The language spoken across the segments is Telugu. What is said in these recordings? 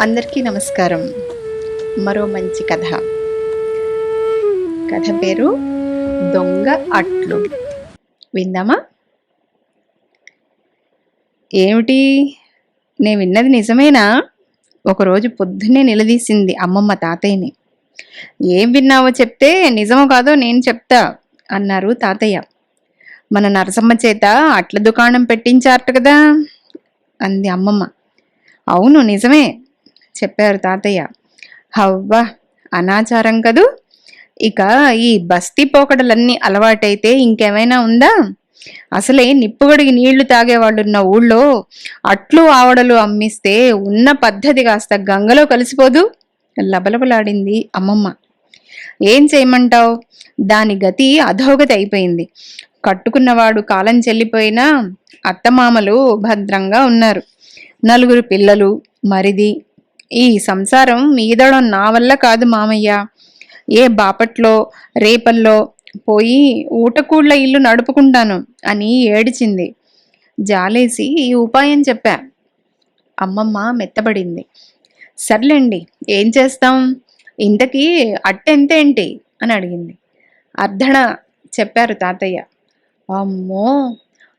అందరికీ నమస్కారం. మరో మంచి కథ. కథ పేరు దొంగ అట్లు. విందామా? ఏమిటి? నేను విన్నది నిజమేనా? ఒకరోజు పొద్దున్నే నిలదీసింది అమ్మమ్మ తాతయ్యని. ఏం విన్నావో చెప్తే నిజమో కాదో నేను చెప్తా అన్నారు తాతయ్య. మన నరసమ్మ చేత అట్ల దుకాణం పెట్టించారట కదా అంది అమ్మమ్మ. అవును నిజమే. చెప్పారు తాతయ్య. హవ్వా అనాచారం కదూ? ఇక ఈ బస్తీ పోకడలన్నీ అలవాటైతే ఇంకేమైనా ఉందా? అసలే నిప్పుగడికి నీళ్ళు తాగేవాళ్ళున్న ఊళ్ళో అట్లు ఆవడలు అమ్మిస్తే ఉన్న పద్ధతి కాస్త గంగలో కలిసిపోదు? లబలబలాడింది అమ్మమ్మ. ఏం చేయమంటావు? దాని గతి అధోగతి అయిపోయింది. కట్టుకున్నవాడు కాలం చెల్లిపోయినా అత్తమామలు భద్రంగా ఉన్నారు. నలుగురు పిల్లలు మరిది ఈ సంసారం మీదడం నా వల్ల కాదు మామయ్య. ఏ బాపట్లో రేపల్లో పోయి ఊటకూళ్ళ ఇల్లు నడుపుకుంటాను అని ఏడిచింది. జాలేసి ఈ ఉపాయం చెప్పా. అమ్మమ్మ మెత్తబడింది. సర్లేండి ఏం చేస్తాం? ఇంతకీ అట్టెంతేంటి అని అడిగింది. అర్ధణ చెప్పారు తాతయ్య. అమ్మో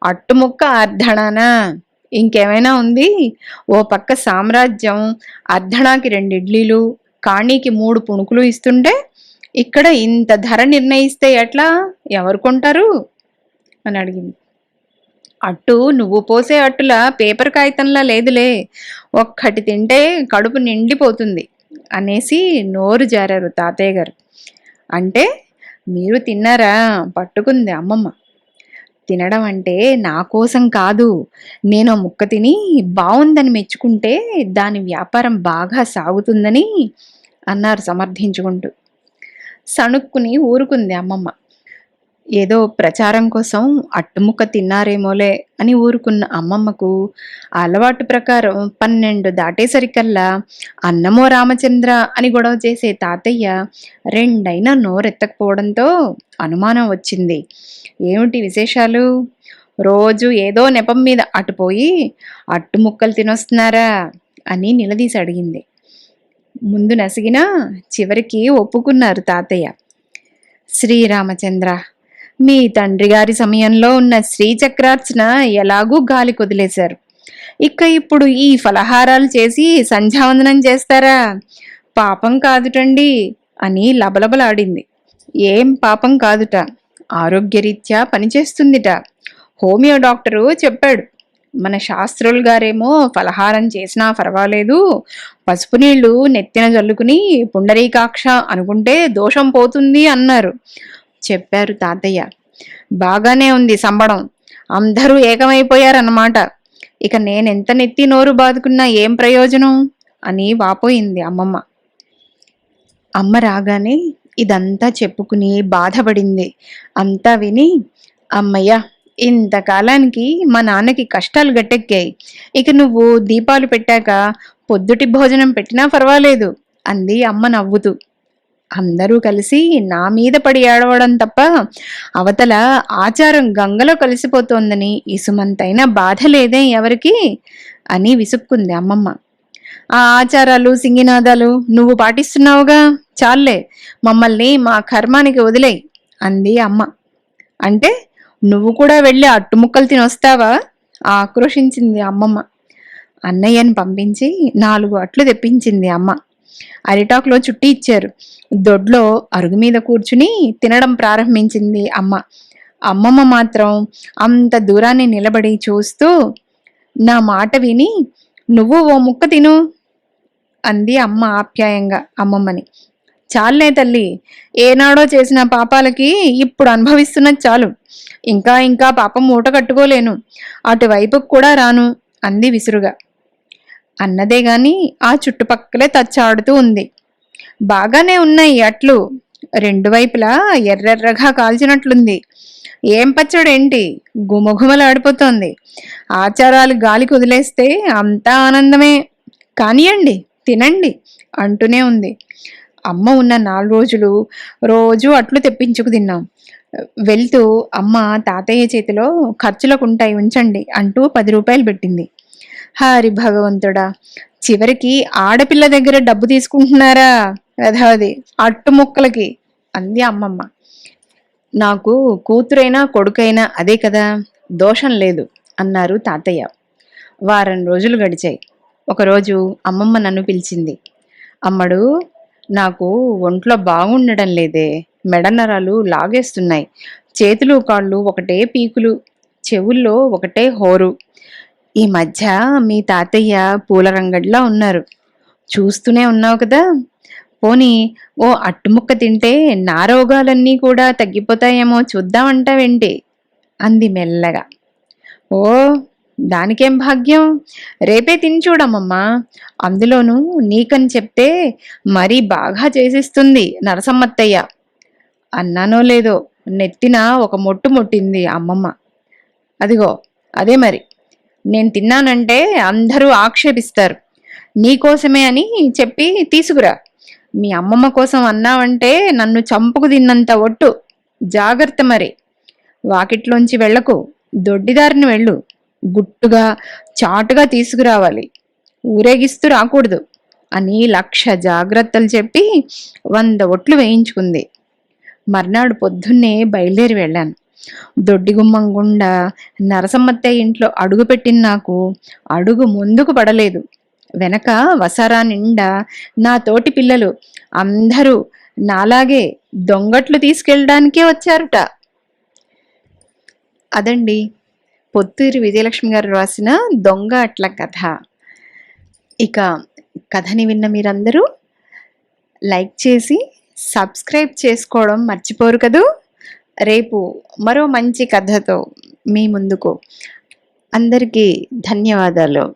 అట్టుముక్క అర్ధణానా ఇంకేమైనా ఉంది? ఓ పక్క సామ్రాజ్యం అర్ధనాకి రెండు ఇడ్లీలు కాణీకి మూడు పుణుకులు ఇస్తుంటే ఇక్కడ ఇంత ధర నిర్ణయిస్తే ఎట్లా? ఎవరు కొంటారు? అని అడిగింది. అట్టు నువ్వు పోసే అట్టుల పేపర్ కాగితంలా లేదులే. ఒక్కటి తింటే కడుపు నిండిపోతుంది అనేసి నోరు జారారు తాతయ్య గారు. అంటే మీరు తిన్నారా? పట్టుకుంది అమ్మమ్మ. తినడం అంటే నా కోసం కాదు. నేను ఆ ముక్క తిని బాగుందని మెచ్చుకుంటే దాని వ్యాపారం బాగా సాగుతుందని అన్నారు సమర్థించుకుంటూ. సణుక్కుని ఊరుకుంది అమ్మమ్మ. ఏదో ప్రచారం కోసం అట్టుముక్క తిన్నారేమోలే అని ఊరుకున్న అమ్మమ్మకు అలవాటు ప్రకారం పన్నెండు దాటేసరికల్లా అన్నమో రామచంద్ర అని గొడవ చేసే తాతయ్య రెండైనా నోరెత్తకపోవడంతో అనుమానం వచ్చింది. ఏమిటి విశేషాలు? రోజు ఏదో నెపం మీద అటుపోయి అట్టు ముక్కలు తినొస్తున్నారా అని నిలదీసి అడిగింది. ముందు నసిగినా చివరికి ఒప్పుకున్నారు తాతయ్య. శ్రీరామచంద్ర మీ తండ్రి గారి సమయంలో ఉన్న శ్రీచక్రార్చన ఎలాగూ గాలి కొదిలేశారు. ఇక ఇప్పుడు ఈ ఫలహారాలు చేసి సంధ్యావందనం చేస్తారా? పాపం కాదుటండి అని లబలబలాడింది. ఏం పాపం కాదుట? ఆరోగ్యరీత్యా పనిచేస్తుందిట. హోమియో డాక్టరు చెప్పాడు. మన శాస్త్రులు గారేమో ఫలహారం చేసినా పర్వాలేదు పసుపు నీళ్ళు నెత్తిన జల్లుకుని పుండరీకాక్ష అనుకుంటే దోషం పోతుంది అన్నారు. చెప్పారు తాతయ్య. బాగానే ఉంది సంబడం. అందరూ ఏకమైపోయారన్నమాట. ఇక నేనెంత నెత్తి నోరు బాదుకున్నా ఏం ప్రయోజనం? అని వాపోయింది అమ్మమ్మ. అమ్మ రాగానే ఇదంతా చెప్పుకుని బాధపడింది. అంతా విని అమ్మయ్య ఇంతకాలానికి మా నాన్నకి కష్టాలు గట్టెక్కాయి. ఇక నువ్వు దీపాలు పెట్టాక పొద్దుటి భోజనం పెట్టినా పర్వాలేదు అంది అమ్మ నవ్వుతూ. అందరూ కలిసి నా మీద పడి ఏడవడం తప్ప అవతల ఆచారం గంగలో కలిసిపోతోందని ఇసుమంతైనా బాధ లేదే ఎవరికి అని విసుక్కుంది అమ్మమ్మ. ఆ ఆచారాలు సింగినాదాలు నువ్వు పాటిస్తున్నావుగా? చాలే మమ్మల్ని మా కర్మానికి వదిలేయి అంది అమ్మ. అంటే నువ్వు కూడా వెళ్ళి అట్టుముక్కలు తినొస్తావా? ఆక్రోషించింది అమ్మమ్మ. అన్నయ్యని పంపించి నాలుగు అట్లు తెప్పించింది అమ్మ. అరిటాకులో చుట్టి ఇచ్చారు. దొడ్లో అరుగు మీద కూర్చుని తినడం ప్రారంభించింది అమ్మ. అమ్మమ్మ మాత్రం అంత దూరాన్ని నిలబడి చూస్తూ నా మాట విని నువ్వు ఓ ముక్క తిను అంది అమ్మ ఆప్యాయంగా అమ్మమ్మని. చాలే తల్లి ఏనాడో చేసిన పాపాలకి ఇప్పుడు అనుభవిస్తున్నది చాలు. ఇంకా ఇంకా పాపం మూట కట్టుకోలేను. అటువైపుకు కూడా రాను అంది విసురుగా. అన్నదే గాని ఆ చుట్టుపక్కలే తచ్చాడుతూ ఉంది. బాగానే ఉన్నాయి అట్లు. రెండు వైపులా ఎర్రెర్రగా కాల్చినట్లుంది. ఏం పచ్చడేంటి? గుమఘుమలాడిపోతోంది ఆచారాలు గాలికి వదిలేస్తే అంతా ఆనందమే. కానియండి తినండి అంటూనే ఉంది. అమ్మ ఉన్న నాలుగు రోజులు రోజు అట్లు తెప్పించుకు తిన్నాం. వెళ్తూ అమ్మ తాతయ్య చేతిలో ఖర్చులకు ఉంటాయి ఉంచండి అంటూ పది రూపాయలు పెట్టింది. హరి భగవంతుడా చివరికి ఆడపిల్ల దగ్గర డబ్బు తీసుకుంటున్నారా? యథాది అట్టు ముక్కలకి అంది అమ్మమ్మ. నాకు కూతురైనా కొడుకైనా అదే కదా దోషం లేదు అన్నారు తాతయ్య. వారం రోజులు గడిచాయి. ఒకరోజు అమ్మమ్మ నన్ను పిలిచింది. అమ్మడు నాకు ఒంట్లో బాగుండడం లేదే మెడనరాలు లాగేస్తున్నాయి చేతులు కాళ్ళు ఒకటే పీకులు చెవుల్లో ఒకటే హోరు. ఈ మధ్య మీ తాతయ్య పూల రంగడిలా ఉన్నారు. చూస్తూనే ఉన్నావు కదా? పోనీ ఓ అట్టుముక్క తింటే నా రోగాలన్నీ కూడా తగ్గిపోతాయేమో చూద్దామంటావేంటి? అంది మెల్లగా. ఓ దానికేం భాగ్యం? రేపే తిని చూడమ్మమ్మా. అందులోనూ నీకని చెప్తే మరీ బాగా చేసిస్తుంది నరసమ్మత్తయ్య. అన్నానో లేదో నెత్తిన ఒక మొట్టు మొట్టింది అమ్మమ్మ. అదిగో అదే మరి. నేను తిన్నానంటే అందరూ ఆక్షేపిస్తారు. నీకోసమే అని చెప్పి తీసుకురా. మీ అమ్మమ్మ కోసం అన్నావంటే నన్ను చంపుకు తిన్నంత ఒట్టు. జాగ్రత్త మరి. వాకిట్లోంచి వెళ్ళకు. దొడ్డిదారిని వెళ్ళు. గుట్టుగా చాటుగా తీసుకురావాలి. ఊరేగిస్తూ రాకూడదు. అని లక్ష జాగ్రత్తలు చెప్పి వంద ఒట్లు వేయించుకుంది. మర్నాడు పొద్దున్నే బయలుదేరి వెళ్ళాను. దొడ్డిగుమ్మం గుండా నరసమ్మత్తయ్య ఇంట్లో అడుగుపెట్టిన నాకు అడుగు ముందుకు పడలేదు. వెనక వసారా నిండా నా తోటి పిల్లలు అందరూ నాలాగే దొంగట్లు తీసుకెళ్ళడానికే వచ్చారుట. అదండి పొత్తూరి విజయలక్ష్మి గారు రాసిన దొంగ అట్ల కథ. ఇక కథని విన్న మీరందరూ లైక్ చేసి సబ్స్క్రైబ్ చేసుకోవడం మర్చిపోరు కదూ? రేపు మరో మంచి కథతో మీ ముందుకు. అందరికీ ధన్యవాదాలు.